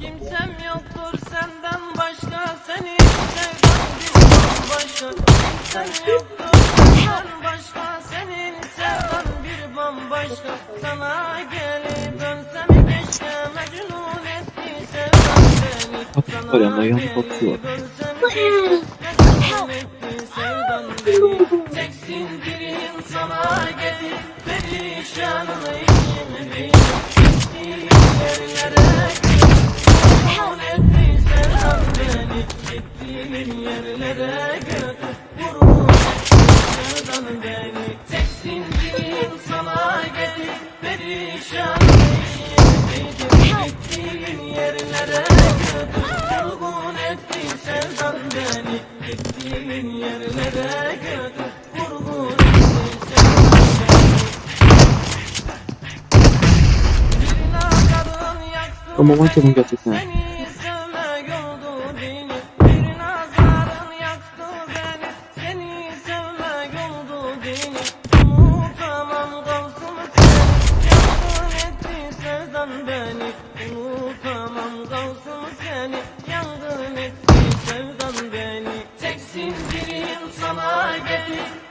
Kimsem yoktur senden başka Seni sevdam bir bambaşka. Kimsem yoktur senden başka Senin sevdan bir bambaşka. Sana gelip dönsem keşke Mecnun etti sevdan yanında bakıyor. gelip dönsem keşke Mecnun etti sevdan beni. Tek sindirin sana getir Perişanını Perişanını içim benim Gittiğim yerlere Ama maçım gerçekten.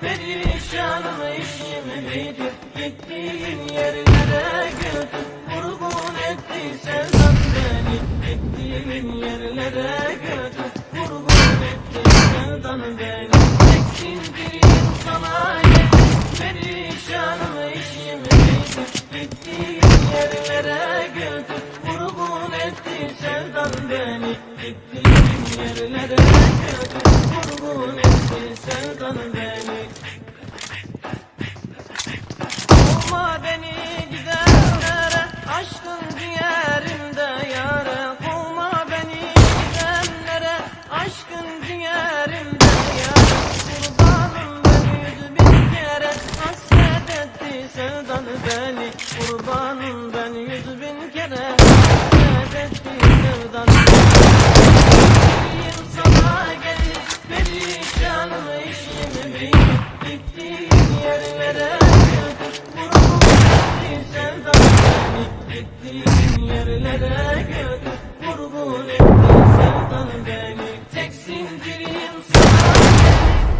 Perişanım işim bitir Gittiğin yerlere götür Vurgun etti sevdan beni. Gittiğin yerlere götür Vurgun etti sevdan beni. Tek sindirim sana getir Perişanım işim bitir Gittiğin yerlere götür Vurgun etti sevdan beni. Gittiğin yerlere götür Vurgun etti sevdan beni Götür Vurgun etti sevdan beni Gittiğim yerlere götür Vurgun etti sevdan beni Tek sindirim sana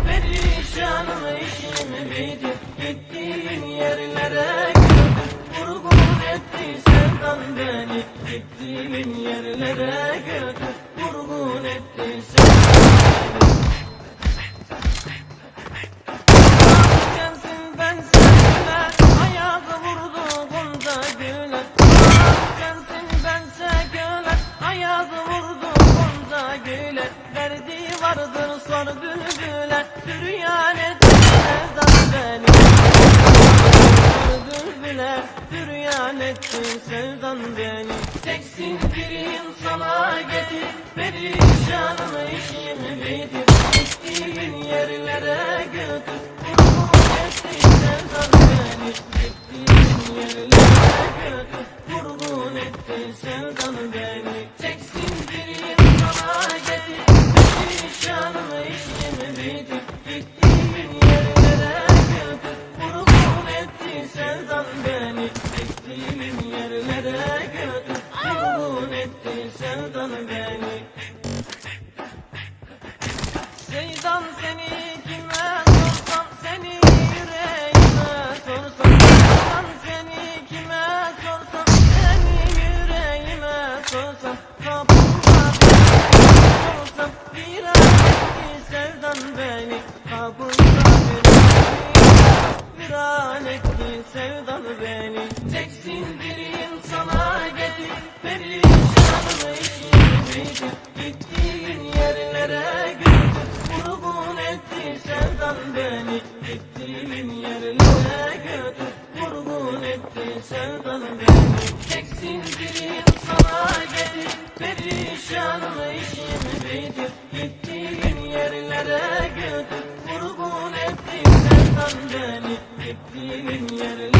Perişanım işim bitir Gittiğim yerlere götür Vurgun etti sevdan beni Gittiğim yerlere götür Vurgun etti sevdan vardır sor bülbüle Dürüyan etti sevdan beni Bülbüle Dürüyan etti sevdan beni. Tek sindirim sana getir Perişanım işim bitir. Gittiğin yerlere götür Gittiğin yerlere götür Vurgun etti sevdan beni. Gittiğin yerlere götür. Vurgun etti sevdan beni gidip gittiğin yerlere gündüz Vurgun etti sevdan beni. Gittiğin yerlere götür Vurgun etti sevdan beni. Çeksin dilim sana gelir Perişanım işim beydir Gittiğin yerlere götür Vurgun etti sevdan beni. Gittiğin yerlere